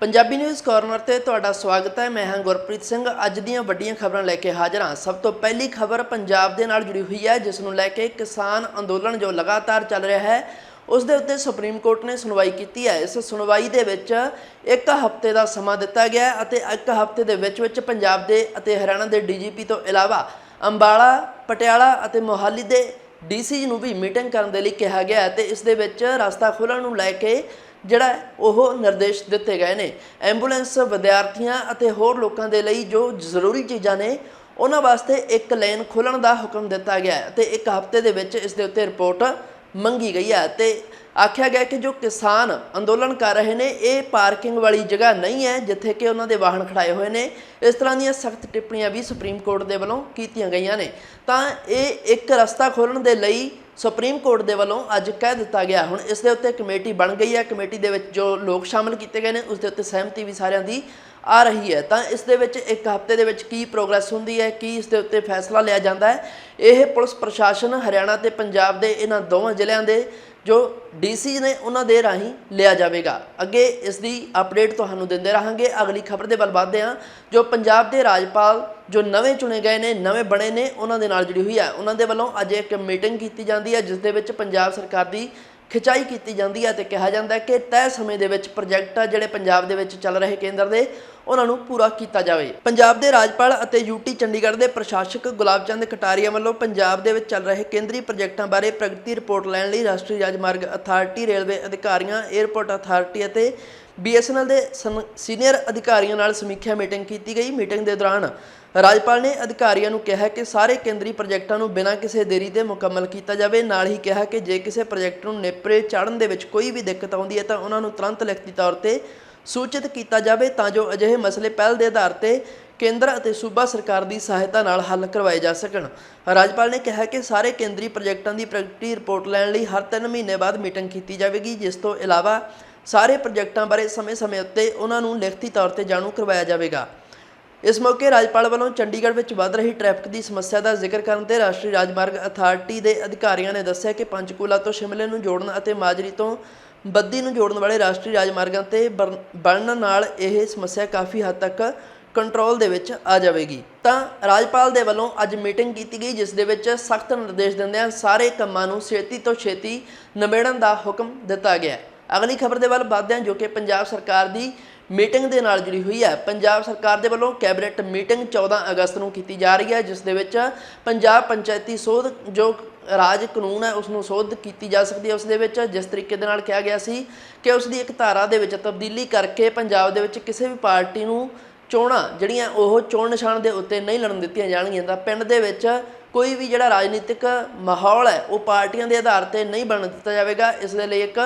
Punjabi news corner ਤੇ ਤੁਹਾਡਾ ਸਵਾਗਤ ਹੈ। ਮੈਂ ਹਾਂ ਗੁਰਪ੍ਰੀਤ ਸਿੰਘ। ਅੱਜ ਦੀਆਂ ਵੱਡੀਆਂ ਖਬਰਾਂ ਲੈ ਕੇ ਹਾਜ਼ਰ ਹਾਂ। ਸਭ ਤੋਂ ਪਹਿਲੀ ਖਬਰ ਪੰਜਾਬ ਦੇ ਨਾਲ ਜੁੜੀ ਹੋਈ ਹੈ, ਜਿਸ ਨੂੰ ਲੈ ਕੇ ਕਿਸਾਨ ਅੰਦੋਲਨ ਜੋ ਲਗਾਤਾਰ ਚੱਲ ਰਿਹਾ ਹੈ, ਉਸ ਦੇ ਉੱਤੇ ਸੁਪਰੀਮ ਕੋਰਟ ਨੇ ਸੁਣਵਾਈ ਕੀਤੀ ਹੈ। ਇਸ ਸੁਣਵਾਈ ਦੇ ਵਿੱਚ ਇੱਕ ਹਫ਼ਤੇ ਦਾ ਸਮਾਂ ਦਿੱਤਾ ਗਿਆ ਅਤੇ ਇੱਕ ਹਫ਼ਤੇ ਦੇ ਵਿੱਚ ਵਿੱਚ ਪੰਜਾਬ ਦੇ ਅਤੇ ਹਰਿਆਣਾ ਦੇ ਡੀਜੀਪੀ ਤੋਂ ਇਲਾਵਾ ਅੰਬਾਲਾ, ਪਟਿਆਲਾ ਅਤੇ ਮੋਹਾਲੀ ਦੇ ਡੀਸੀ ਨੂੰ ਵੀ ਮੀਟਿੰਗ ਕਰਨ ਦੇ ਲਈ ਕਿਹਾ ਗਿਆ ਹੈ ਤੇ ਇਸ ਦੇ ਵਿੱਚ ਰਸਤਾ ਖੋਲ੍ਹਣ ਨੂੰ ਲੈ ਕੇ ਜਿਹੜਾ ਉਹ ਨਿਰਦੇਸ਼ ਦਿੱਤੇ ਗਏ ਨੇ। ਐਂਬੂਲੈਂਸ ਵਿਦਿਆਰਥੀਆਂ ਅਤੇ ਹੋਰ ਲੋਕਾਂ ਦੇ ਲਈ ਜੋ ਜ਼ਰੂਰੀ ਚੀਜ਼ਾਂ ਨੇ, ਉਹਨਾਂ ਵਾਸਤੇ ਇੱਕ ਲੇਨ ਖੋਲ੍ਹਣ ਦਾ ਹੁਕਮ ਦਿੱਤਾ ਗਿਆ ਹੈ ਤੇ ਇੱਕ ਹਫ਼ਤੇ ਦੇ ਵਿੱਚ ਇਸ ਦੇ ਉੱਤੇ ਰਿਪੋਰਟ ਮੰਗੀ ਗਈ ਹੈ ਤੇ ਆਖਿਆ ਗਿਆ ਕਿ ਜੋ ਕਿਸਾਨ ਅੰਦੋਲਨ ਕਰ ਰਹੇ ਨੇ, ਇਹ ਪਾਰਕਿੰਗ ਵਾਲੀ ਜਗ੍ਹਾ ਨਹੀਂ ਹੈ ਜਿੱਥੇ ਕਿ ਉਹਨਾਂ ਦੇ ਵਾਹਨ ਖੜਾਏ ਹੋਏ ਨੇ। ਇਸ ਤਰ੍ਹਾਂ ਦੀਆਂ ਸਖਤ ਟਿੱਪਣੀਆਂ ਵੀ ਸੁਪਰੀਮ ਕੋਰਟ ਦੇ ਵੱਲੋਂ ਕੀਤੀਆਂ ਗਈਆਂ ਨੇ। ਤਾਂ ਇਹ ਇੱਕ ਰਸਤਾ ਖੋਲ੍ਹਣ ਦੇ ਲਈ ਸੁਪਰੀਮ ਕੋਰਟ ਦੇ ਵੱਲੋਂ ਅੱਜ ਕਹਿ ਦਿੱਤਾ ਗਿਆ, ਹੁਣ ਇਸ ਦੇ ਉੱਤੇ ਕਮੇਟੀ ਬਣ ਗਈ ਹੈ, ਕਮੇਟੀ ਦੇ ਵਿੱਚ ਜੋ ਲੋਕ ਸ਼ਾਮਲ ਕੀਤੇ ਗਏ ਨੇ, ਉਸ ਦੇ ਉੱਤੇ ਸਹਿਮਤੀ ਵੀ ਸਾਰਿਆਂ ਦੀ ਆ ਰਹੀ ਹੈ। ਤਾਂ ਇਸ ਦੇ ਵਿੱਚ ਇੱਕ ਹਫ਼ਤੇ ਦੇ ਵਿੱਚ ਕੀ ਪ੍ਰੋਗਰੈਸ ਹੁੰਦੀ ਹੈ, ਕੀ ਇਸ ਦੇ ਉੱਤੇ ਫੈਸਲਾ ਲਿਆ ਜਾਂਦਾ ਹੈ, ਇਹ ਪੁਲਿਸ ਪ੍ਰਸ਼ਾਸਨ ਹਰਿਆਣਾ ਤੇ ਪੰਜਾਬ ਦੇ ਇਹਨਾਂ ਦੋਵਾਂ ਜ਼ਿਲ੍ਹਿਆਂ ਦੇ ਜੋ ਡੀਸੀ ਨੇ ਉਹਨਾਂ ਦੇ ਰਾਹੀਂ ਲਿਆ ਜਾਵੇਗਾ। ਅੱਗੇ ਇਸ ਦੀ ਅਪਡੇਟ ਤੁਹਾਨੂੰ ਦਿੰਦੇ ਰਹਾਂਗੇ। ਅਗਲੀ ਖਬਰ ਦੇ ਵੱਲ ਵਧਦੇ ਹਾਂ, ਜੋ ਪੰਜਾਬ ਦੇ ਰਾਜਪਾਲ ਜੋ ਨਵੇਂ ਚੁਣੇ ਗਏ ਨੇ, ਨਵੇਂ ਬਣੇ ਨੇ, ਉਹਨਾਂ ਦੇ ਨਾਲ ਜੁੜੀ ਹੋਈ ਹੈ। ਉਹਨਾਂ ਦੇ ਵੱਲੋਂ ਅੱਜ ਇੱਕ ਮੀਟਿੰਗ ਕੀਤੀ ਜਾਂਦੀ ਹੈ ਜਿਸ ਦੇ ਵਿੱਚ ਪੰਜਾਬ ਸਰਕਾਰ ਦੀ ਖਿਚਾਈ ਕੀਤੀ ਜਾਂਦੀ ਹੈ ਤੇ ਕਿਹਾ ਜਾਂਦਾ ਹੈ ਕਿ ਤੈਅ ਸਮੇਂ ਦੇ ਵਿੱਚ ਪ੍ਰੋਜੈਕਟ ਆ ਜਿਹੜੇ ਪੰਜਾਬ ਦੇ ਵਿੱਚ ਚੱਲ ਰਹੇ ਕੇਂਦਰ ਦੇ, ਉਹਨਾਂ ਨੂੰ ਪੂਰਾ ਕੀਤਾ ਜਾਵੇ। ਪੰਜਾਬ ਦੇ ਰਾਜਪਾਲ ਅਤੇ ਯੂਟੀ ਚੰਡੀਗੜ੍ਹ ਦੇ ਪ੍ਰਸ਼ਾਸਕ ਗੁਲਾਬ ਚੰਦ ਕਟਾਰੀਆ ਵੱਲੋਂ ਪੰਜਾਬ ਦੇ ਵਿੱਚ ਚੱਲ ਰਹੇ ਕੇਂਦਰੀ ਪ੍ਰੋਜੈਕਟਾਂ ਬਾਰੇ ਪ੍ਰਗਤੀ ਰਿਪੋਰਟ ਲੈਣ ਲਈ ਰਾਸ਼ਟਰੀ ਰਾਜਮਾਰਗ ਅਥਾਰਟੀ ਰੇਲਵੇ ਅਧਿਕਾਰੀਆਂ 에ਅਰਪੋਰਟ ਅਥਾਰਟੀ ਅਤੇ BSNL ਦੇ ਸਨ- ਸੀਨੀਅਰ ਅਧਿਕਾਰੀਆਂ ਨਾਲ ਸਮੀਖਿਆ ਮੀਟਿੰਗ ਕੀਤੀ ਗਈ। ਮੀਟਿੰਗ ਦੇ ਦੌਰਾਨ ਰਾਜਪਾਲ ਨੇ ਅਧਿਕਾਰੀਆਂ ਨੂੰ ਕਿਹਾ ਕਿ ਸਾਰੇ ਕੇਂਦਰੀ ਪ੍ਰੋਜੈਕਟਾਂ ਨੂੰ ਬਿਨਾਂ ਕਿਸੇ ਦੇਰੀ ਦੇ ਮੁਕੰਮਲ ਕੀਤਾ ਜਾਵੇ। ਨਾਲ ਹੀ ਕਿਹਾ ਕਿ ਜੇ ਕਿਸੇ ਪ੍ਰੋਜੈਕਟ ਨੂੰ ਨੇਪਰੇ ਚਾੜਨ ਦੇ ਵਿੱਚ ਕੋਈ ਵੀ ਦਿੱਕਤ ਆਉਂਦੀ ਹੈ ਤਾਂ ਉਹਨਾਂ ਨੂੰ ਤੁਰੰਤ ਲਿਖਤੀ ਤੌਰ ਤੇ ਸੂਚਿਤ ਕੀਤਾ ਜਾਵੇ ਤਾਂ ਜੋ ਅਜਿਹੇ ਮਸਲੇ ਪਹਿਲ ਦੇ ਆਧਾਰ ਤੇ ਕੇਂਦਰ ਅਤੇ ਸੂਬਾ ਸਰਕਾਰ ਦੀ ਸਹਾਇਤਾ ਨਾਲ ਹੱਲ ਕਰਵਾਏ ਜਾ ਸਕਣ। ਰਾਜਪਾਲ ਨੇ ਕਿਹਾ ਕਿ ਸਾਰੇ ਕੇਂਦਰੀ ਪ੍ਰੋਜੈਕਟਾਂ ਦੀ ਪ੍ਰਗਤੀ ਰਿਪੋਰਟ ਲੈਣ ਲਈ ਹਰ 3 ਮਹੀਨੇ ਬਾਅਦ ਮੀਟਿੰਗ ਕੀਤੀ ਜਾਵੇਗੀ, ਜਿਸ ਤੋਂ ਇਲਾਵਾ ਸਾਰੇ ਪ੍ਰੋਜੈਕਟਾਂ ਬਾਰੇ ਸਮੇਂ-ਸਮੇਂ ਉੱਤੇ ਉਹਨਾਂ ਨੂੰ ਲਿਖਤੀ ਤੌਰ ਤੇ ਜਾਣੂ ਕਰਵਾਇਆ ਜਾਵੇਗਾ। ਇਸ ਮੌਕੇ ਰਾਜਪਾਲ ਵੱਲੋਂ ਚੰਡੀਗੜ੍ਹ ਵਿੱਚ ਵੱਧ ਰਹੀ ਟ੍ਰੈਫਿਕ ਦੀ ਸਮੱਸਿਆ ਦਾ ਜ਼ਿਕਰ ਕਰਨ ਤੇ ਰਾਸ਼ਟਰੀ ਰਾਜਮਾਰਗ ਅਥਾਰਟੀ ਦੇ ਅਧਿਕਾਰੀਆਂ ਨੇ ਦੱਸਿਆ ਕਿ ਪੰਚਕੂਲਾ ਤੋਂ ਸ਼ਿਮਲੇ ਨੂੰ ਜੋੜਨ ਅਤੇ ਮਾਜਰੀ ਤੋਂ ਬੱਦੀ ਨੂੰ ਜੋੜਨ ਵਾਲੇ ਰਾਸ਼ਟਰੀ ਰਾਜਮਾਰਗਾਂ ਤੇ ਬਣ- ਬਣਨ ਨਾਲ ਇਹ ਸਮੱਸਿਆ ਕਾਫੀ ਹੱਦ ਤੱਕ ਕੰਟਰੋਲ ਦੇ ਵਿੱਚ ਆ ਜਾਵੇਗੀ। ਤਾਂ ਰਾਜਪਾਲ ਦੇ ਵੱਲੋਂ ਅੱਜ ਮੀਟਿੰਗ ਕੀਤੀ ਗਈ, ਜਿਸ ਦੇ ਵਿੱਚ ਸਖਤ ਨਿਰਦੇਸ਼ ਦਿੰਦਿਆਂ ਸਾਰੇ ਕੰਮਾਂ ਨੂੰ ਛੇਤੀ ਤੋਂ ਛੇਤੀ ਨਿਬੇੜਨ ਦਾ ਹੁਕਮ ਦਿੱਤਾ ਗਿਆ ਹੈ। ਅਗਲੀ ਖਬਰ ਦੇ ਵੱਲ ਵੱਧਦੇ ਹਾਂ ਜੋ ਕਿ ਪੰਜਾਬ ਸਰਕਾਰ ਦੀ ਮੀਟਿੰਗ ਦੇ ਨਾਲ ਜੁੜੀ ਹੋਈ ਹੈ। ਪੰਜਾਬ ਸਰਕਾਰ ਦੇ ਵੱਲੋਂ ਕੈਬਨਿਟ ਮੀਟਿੰਗ 14 ਅਗਸਤ ਨੂੰ ਕੀਤੀ ਜਾ ਰਹੀ ਹੈ, ਜਿਸ ਦੇ ਵਿੱਚ ਪੰਜਾਬ ਪੰਚਾਇਤੀ ਸੋਧ ਜੋ ਰਾਜ ਕਾਨੂੰਨ ਹੈ ਉਸ ਨੂੰ ਸੋਧ ਕੀਤੀ ਜਾ ਸਕਦੀ ਹੈ। ਉਸ ਦੇ ਵਿੱਚ ਜਿਸ ਤਰੀਕੇ ਦੇ ਨਾਲ ਕਿਹਾ ਗਿਆ ਸੀ ਕਿ ਉਸ ਦੀ ਇੱਕ ਧਾਰਾ ਦੇ ਵਿੱਚ ਤਬਦੀਲੀ ਕਰਕੇ ਪੰਜਾਬ ਦੇ ਵਿੱਚ ਕਿਸੇ ਵੀ ਪਾਰਟੀ ਨੂੰ ਚੋਣਾਂ ਜਿਹੜੀਆਂ ਉਹ ਚੋਣ ਨਿਸ਼ਾਨ ਦੇ ਉੱਤੇ ਨਹੀਂ ਲੜਨ ਦਿੱਤੀਆਂ ਜਾਣਗੀਆਂ, ਤਾਂ ਪਿੰਡ ਦੇ ਵਿੱਚ ਕੋਈ ਵੀ ਜਿਹੜਾ ਰਾਜਨੀਤਿਕ ਮਾਹੌਲ ਹੈ, ਉਹ ਪਾਰਟੀਆਂ ਦੇ ਆਧਾਰ ਤੇ ਨਹੀਂ ਬਣਨ ਦਿੱਤਾ ਜਾਵੇਗਾ। ਇਸ ਦੇ ਲਈ ਇੱਕ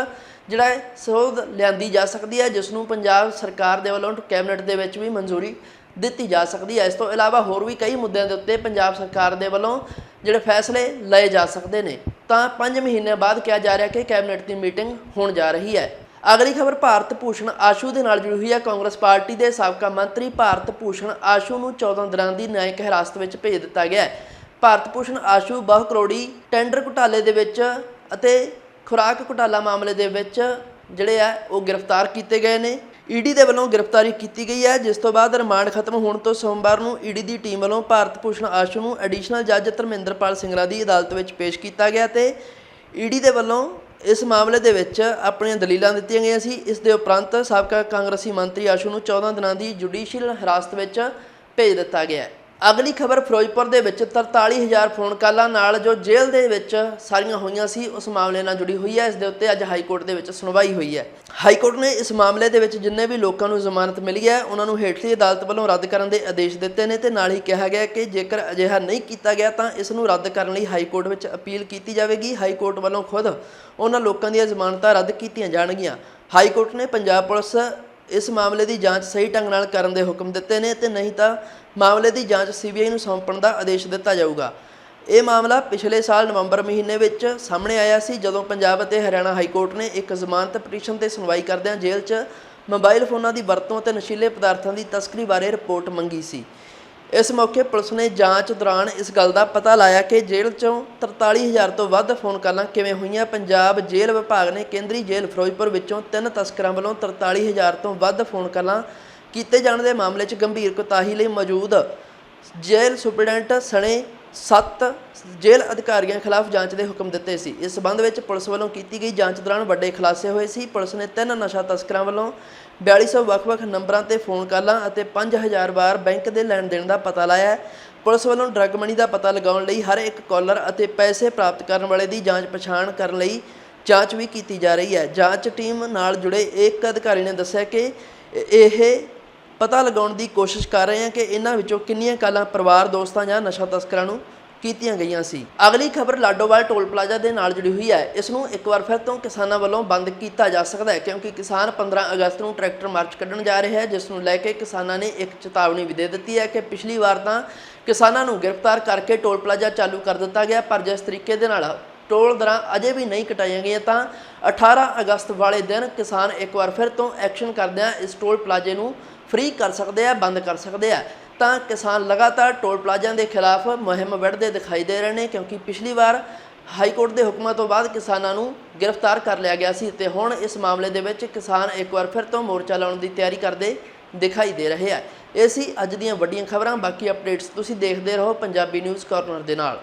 ਜਿਹੜਾ ਸੋਧ ਲਿਆਂਦੀ ਜਾ ਸਕਦੀ ਹੈ, ਜਿਸ ਨੂੰ ਪੰਜਾਬ ਸਰਕਾਰ ਦੇ ਵੱਲੋਂ ਕੈਬਨਿਟ ਦੇ ਵਿੱਚ ਵੀ ਮਨਜ਼ੂਰੀ ਦਿੱਤੀ ਜਾ ਸਕਦੀ ਹੈ। ਇਸ ਤੋਂ ਇਲਾਵਾ ਹੋਰ ਵੀ ਕਈ ਮੁੱਦਿਆਂ ਦੇ ਉੱਤੇ ਪੰਜਾਬ ਸਰਕਾਰ ਦੇ ਵੱਲੋਂ ਜਿਹੜੇ ਫੈਸਲੇ ਲਏ ਜਾ ਸਕਦੇ ਨੇ। ਤਾਂ 5 ਮਹੀਨਿਆਂ ਬਾਅਦ ਕਿਹਾ ਜਾ ਰਿਹਾ ਕਿ ਕੈਬਨਿਟ ਦੀ ਮੀਟਿੰਗ ਹੋਣ ਜਾ ਰਹੀ ਹੈ। ਅਗਲੀ ਖਬਰ ਭਾਰਤ ਭੂਸ਼ਣ ਆਸ਼ੂ ਦੇ ਨਾਲ ਜੁੜੀ ਹੋਈ ਹੈ। ਕਾਂਗਰਸ ਪਾਰਟੀ ਦੇ ਸਾਬਕਾ ਮੰਤਰੀ ਭਾਰਤ ਭੂਸ਼ਣ ਆਸ਼ੂ ਨੂੰ 14 ਦਿਨਾਂ ਦੀ ਨਿਆਇਕ ਹਿਰਾਸਤ ਵਿੱਚ ਭੇਜ ਦਿੱਤਾ ਗਿਆ ਹੈ। ਭਾਰਤ ਭੂਸ਼ਣ ਆਸ਼ੂ ਬਹੁ ਕਰੋੜੀ ਟੈਂਡਰ ਘੁਟਾਲੇ ਦੇ ਵਿੱਚ ਅਤੇ ਖੁਰਾਕ ਘੁਟਾਲਾ ਮਾਮਲੇ ਦੇ ਵਿੱਚ ਜਿਹੜੇ ਆ, ਉਹ ਗ੍ਰਿਫਤਾਰ ਕੀਤੇ ਗਏ ਨੇ। ਈਡੀ ਦੇ ਵੱਲੋਂ ਗ੍ਰਿਫਤਾਰੀ ਕੀਤੀ ਗਈ ਹੈ, ਜਿਸ ਤੋਂ ਬਾਅਦ ਰਿਮਾਂਡ ਖਤਮ ਹੋਣ ਤੋਂ ਸੋਮਵਾਰ ਨੂੰ ਈਡੀ ਦੀ ਟੀਮ ਵੱਲੋਂ ਭਾਰਤ ਭੂਸ਼ਣ ਆਸ਼ੂ ਨੂੰ ਐਡੀਸ਼ਨਲ ਜੱਜ ਧਰਮਿੰਦਰਪਾਲ ਸਿੰਘਲਾ ਦੀ ਅਦਾਲਤ ਵਿੱਚ ਪੇਸ਼ ਕੀਤਾ ਗਿਆ ਤੇ ਈਡੀ ਦੇ ਵੱਲੋਂ ਇਸ ਮਾਮਲੇ ਦੇ ਵਿੱਚ ਆਪਣੀਆਂ ਦਲੀਲਾਂ ਦਿੱਤੀਆਂ ਗਈਆਂ ਸੀ। ਇਸ ਦੇ ਉਪਰੰਤ ਸਾਬਕਾ ਕਾਂਗਰਸੀ ਮੰਤਰੀ ਆਸ਼ੂ ਨੂੰ 14 ਦਿਨਾਂ ਦੀ ਜੁਡੀਸ਼ੀਅਲ ਹਿਰਾਸਤ ਵਿੱਚ ਭੇਜ ਦਿੱਤਾ ਗਿਆ ਹੈ। ਅਗਲੀ ਖਬਰ ਫਿਰੋਜ਼ਪੁਰ ਦੇ ਵਿੱਚ 43000 ਫੋਨ ਕਾਲਾਂ ਨਾਲ ਜੋ ਜੇਲ੍ਹ ਦੇ ਵਿੱਚ ਸਾਰੀਆਂ ਹੋਈਆਂ ਸੀ, ਉਸ ਮਾਮਲੇ ਨਾਲ ਜੁੜੀ ਹੋਈ ਹੈ। ਇਸ ਦੇ ਉੱਤੇ ਅੱਜ ਹਾਈ ਕੋਰਟ ਦੇ ਵਿੱਚ ਸੁਣਵਾਈ ਹੋਈ ਹੈ। ਹਾਈ ਕੋਰਟ ਨੇ ਇਸ ਮਾਮਲੇ ਦੇ ਵਿੱਚ ਜਿੰਨੇ ਵੀ ਲੋਕਾਂ ਨੂੰ ਜ਼ਮਾਨਤ ਮਿਲੀ ਹੈ, ਉਹਨਾਂ ਨੂੰ ਹੇਠਲੀ ਅਦਾਲਤ ਵੱਲੋਂ ਰੱਦ ਕਰਨ ਦੇ ਆਦੇਸ਼ ਦਿੱਤੇ ਨੇ ਤੇ ਨਾਲ ਹੀ ਕਿਹਾ ਗਿਆ ਕਿ ਜੇਕਰ ਅਜਿਹਾ ਨਹੀਂ ਕੀਤਾ ਗਿਆ ਤਾਂ ਇਸ ਨੂੰ ਰੱਦ ਕਰਨ ਲਈ ਹਾਈ ਕੋਰਟ ਵਿੱਚ ਅਪੀਲ ਕੀਤੀ ਜਾਵੇਗੀ। ਹਾਈ ਕੋਰਟ ਵੱਲੋਂ ਖੁਦ ਉਹਨਾਂ ਲੋਕਾਂ ਦੀਆਂ ਜ਼ਮਾਨਤਾਂ ਰੱਦ ਕੀਤੀਆਂ ਜਾਣਗੀਆਂ। ਹਾਈ ਕੋਰਟ ਨੇ ਪੰਜਾਬ ਪੁਲਿਸ ਇਸ ਮਾਮਲੇ ਦੀ ਜਾਂਚ ਸਹੀ ਢੰਗ ਨਾਲ ਕਰਨ ਦੇ ਹੁਕਮ ਦਿੱਤੇ ਨੇ ਤੇ ਨਹੀਂ ਤਾਂ ਮਾਮਲੇ ਦੀ ਜਾਂਚ ਸੀਬੀਆਈ ਨੂੰ ਸੌਂਪਣ ਦਾ ਆਦੇਸ਼ ਦਿੱਤਾ ਜਾਊਗਾ। ਇਹ ਮਾਮਲਾ ਪਿਛਲੇ ਸਾਲ ਨਵੰਬਰ ਮਹੀਨੇ ਵਿੱਚ ਸਾਹਮਣੇ ਆਇਆ ਸੀ ਜਦੋਂ ਪੰਜਾਬ ਅਤੇ ਹਰਿਆਣਾ ਹਾਈ ਕੋਰਟ ਨੇ ਇੱਕ ਜ਼ਮਾਨਤ ਪਟੀਸ਼ਨ ਤੇ ਸੁਣਵਾਈ ਕਰਦਿਆਂ ਜੇਲ੍ਹ 'ਚ ਮੋਬਾਈਲ ਫੋਨਾਂ ਦੀ ਵਰਤੋਂ ਅਤੇ ਨਸ਼ੀਲੇ ਪਦਾਰਥਾਂ ਦੀ ਤਸਕਰੀ ਬਾਰੇ ਰਿਪੋਰਟ ਮੰਗੀ ਸੀ। ਇਸ ਮੌਕੇ ਪੁਲਿਸ ਨੇ ਜਾਂਚ ਦੌਰਾਨ ਇਸ ਗੱਲ ਦਾ ਪਤਾ ਲਾਇਆ ਕਿ ਜੇਲ੍ਹ ਚੋਂ 43000 ਤੋਂ ਵੱਧ ਫੋਨ ਕਾਲਾਂ ਕਿਵੇਂ ਹੋਈਆਂ। ਪੰਜਾਬ ਜੇਲ੍ਹ ਵਿਭਾਗ ਨੇ ਕੇਂਦਰੀ ਜੇਲ੍ਹ ਫਿਰੋਜ਼ਪੁਰ ਵਿੱਚੋਂ ਤਿੰਨ ਤਸਕਰਾਂ ਵੱਲੋਂ 43000 ਤੋਂ ਵੱਧ ਫੋਨ ਕਾਲਾਂ ਕੀਤੇ ਜਾਣ ਦੇ ਮਾਮਲੇ 'ਚ ਗੰਭੀਰ ਕੁਤਾਹੀ ਲਈ ਮੌਜੂਦ। ਜੇਲ੍ਹ ਸੁਪਰਡੈਂਟ ਸਣੇ ਸੱਤ ਜੇਲ੍ਹ ਅਧਿਕਾਰੀਆਂ ਖਿਲਾਫ ਜਾਂਚ ਦੇ ਹੁਕਮ ਦਿੱਤੇ ਸੀ। ਇਸ ਸਬੰਧ ਵਿੱਚ ਪੁਲਿਸ ਵੱਲੋਂ ਕੀਤੀ ਗਈ ਜਾਂਚ ਦੌਰਾਨ ਵੱਡੇ ਖੁਲਾਸੇ ਹੋਏ ਸੀ। ਪੁਲਿਸ ਨੇ ਤਿੰਨ ਨਸ਼ਾ ਤਸਕਰਾਂ ਵੱਲੋਂ 4200 ਵੱਖ-ਵੱਖ ਨੰਬਰਾਂ ਤੇ ਫੋਨ ਕਾਲਾਂ ਅਤੇ 5000 ਵਾਰ ਬੈਂਕ ਦੇ ਲੈਣ ਦੇਣ ਦਾ ਪਤਾ ਲਾਇਆ ਪੁਲਿਸ ਵੱਲੋਂ ਡਰੱਗ ਮਨੀ ਦਾ ਪਤਾ ਲਗਾਉਣ ਲਈ ਹਰ ਇੱਕ ਕਾਲਰ ਅਤੇ ਪੈਸੇ ਪ੍ਰਾਪਤ ਕਰਨ ਵਾਲੇ ਦੀ ਜਾਂਚ ਪਛਾਣ ਕਰਨ ਲਈ ਜਾਂਚ ਵੀ ਕੀਤੀ ਜਾ ਰਹੀ ਹੈ। ਜਾਂਚ ਟੀਮ ਨਾਲ ਜੁੜੇ ਇੱਕ ਅਧਿਕਾਰੀ ਨੇ ਦੱਸਿਆ ਕਿ ਇਹ ਪਤਾ ਲਗਾਉਣ ਦੀ ਕੋਸ਼ਿਸ਼ ਕਰ ਰਹੇ ਹਾਂ ਕਿ ਇਹਨਾਂ ਵਿੱਚੋਂ ਕਿੰਨੀਆਂ ਕਾਲਾਂ ਪਰਿਵਾਰ, ਦੋਸਤਾਂ ਜਾਂ ਨਸ਼ਾ ਤਸਕਰਾਂ ਨੂੰ ਕੀਤੀਆਂ ਗਈਆਂ ਸੀ। ਅਗਲੀ ਖਬਰ ਲਾਡੋਵਾਲ ਟੋਲ ਪਲਾਜ਼ਾ ਦੇ ਨਾਲ ਜੁੜੀ ਹੋਈ ਹੈ। ਇਸ ਨੂੰ ਇੱਕ ਵਾਰ ਫਿਰ ਤੋਂ ਕਿਸਾਨਾਂ ਵੱਲੋਂ ਬੰਦ ਕੀਤਾ ਜਾ ਸਕਦਾ ਹੈ, ਕਿਉਂਕਿ ਕਿਸਾਨ 15 ਅਗਸਤ ਨੂੰ ਟਰੈਕਟਰ ਮਾਰਚ ਕੱਢਣ ਜਾ ਰਹੇ ਹੈ, ਜਿਸ ਨੂੰ ਲੈ ਕੇ ਕਿਸਾਨਾਂ ਨੇ ਇੱਕ ਚੇਤਾਵਨੀ ਵੀ ਦੇ ਦਿੱਤੀ ਹੈ ਕਿ ਪਿਛਲੀ ਵਾਰ ਤਾਂ ਕਿਸਾਨਾਂ ਨੂੰ ਗ੍ਰਿਫਤਾਰ ਕਰਕੇ ਟੋਲ ਪਲਾਜ਼ਾ ਚਾਲੂ ਕਰ ਦਿੱਤਾ ਗਿਆ, ਪਰ ਜਿਸ ਤਰੀਕੇ ਦੇ ਨਾਲ ਟੋਲ ਦਰਾਂ ਅਜੇ ਵੀ ਨਹੀਂ ਕਟਾਈਆਂ ਗਈਆਂ, ਤਾਂ 18 ਅਗਸਤ ਵਾਲੇ ਦਿਨ ਕਿਸਾਨ ਇੱਕ ਵਾਰ ਫਿਰ ਤੋਂ ਐਕਸ਼ਨ ਕਰਦਿਆਂ ਇਸ ਟੋਲ ਪਲਾਜ਼ੇ ਨੂੰ ਫ੍ਰੀ ਕਰ ਸਕਦੇ ਆ, ਬੰਦ ਕਰ ਸਕਦੇ ਆ। ਤਾਂ ਕਿਸਾਨ ਲਗਾਤਾਰ ਟੋਲ ਪਲਾਜ਼ਿਆਂ ਦੇ ਖਿਲਾਫ ਮੁਹਿੰਮ ਵਿੱਢਦੇ ਦਿਖਾਈ ਦੇ ਰਹੇ ਨੇ ਕਿਉਂਕਿ ਪਿਛਲੀ ਵਾਰ ਹਾਈ ਕੋਰਟ ਦੇ ਹੁਕਮਾਂ ਤੋਂ ਬਾਅਦ ਕਿਸਾਨਾਂ ਨੂੰ ਗ੍ਰਿਫਤਾਰ ਕਰ ਲਿਆ ਗਿਆ ਸੀ ਤੇ ਹੁਣ ਇਸ ਮਾਮਲੇ ਦੇ ਵਿੱਚ ਕਿਸਾਨ ਇੱਕ ਵਾਰ ਫਿਰ ਤੋਂ ਮੋਰਚਾ ਲਾਉਣ ਦੀ ਤਿਆਰੀ ਕਰਦੇ ਦਿਖਾਈ ਦੇ ਰਹੇ ਆ। ਇਹ ਸੀ ਅੱਜ ਦੀਆਂ ਵੱਡੀਆਂ ਖਬਰਾਂ। ਬਾਕੀ ਅਪਡੇਟਸ ਤੁਸੀਂ ਦੇਖਦੇ ਰਹੋ ਪੰਜਾਬੀ ਨਿਊਜ਼ ਕਾਰਨਰ ਦੇ ਨਾਲ।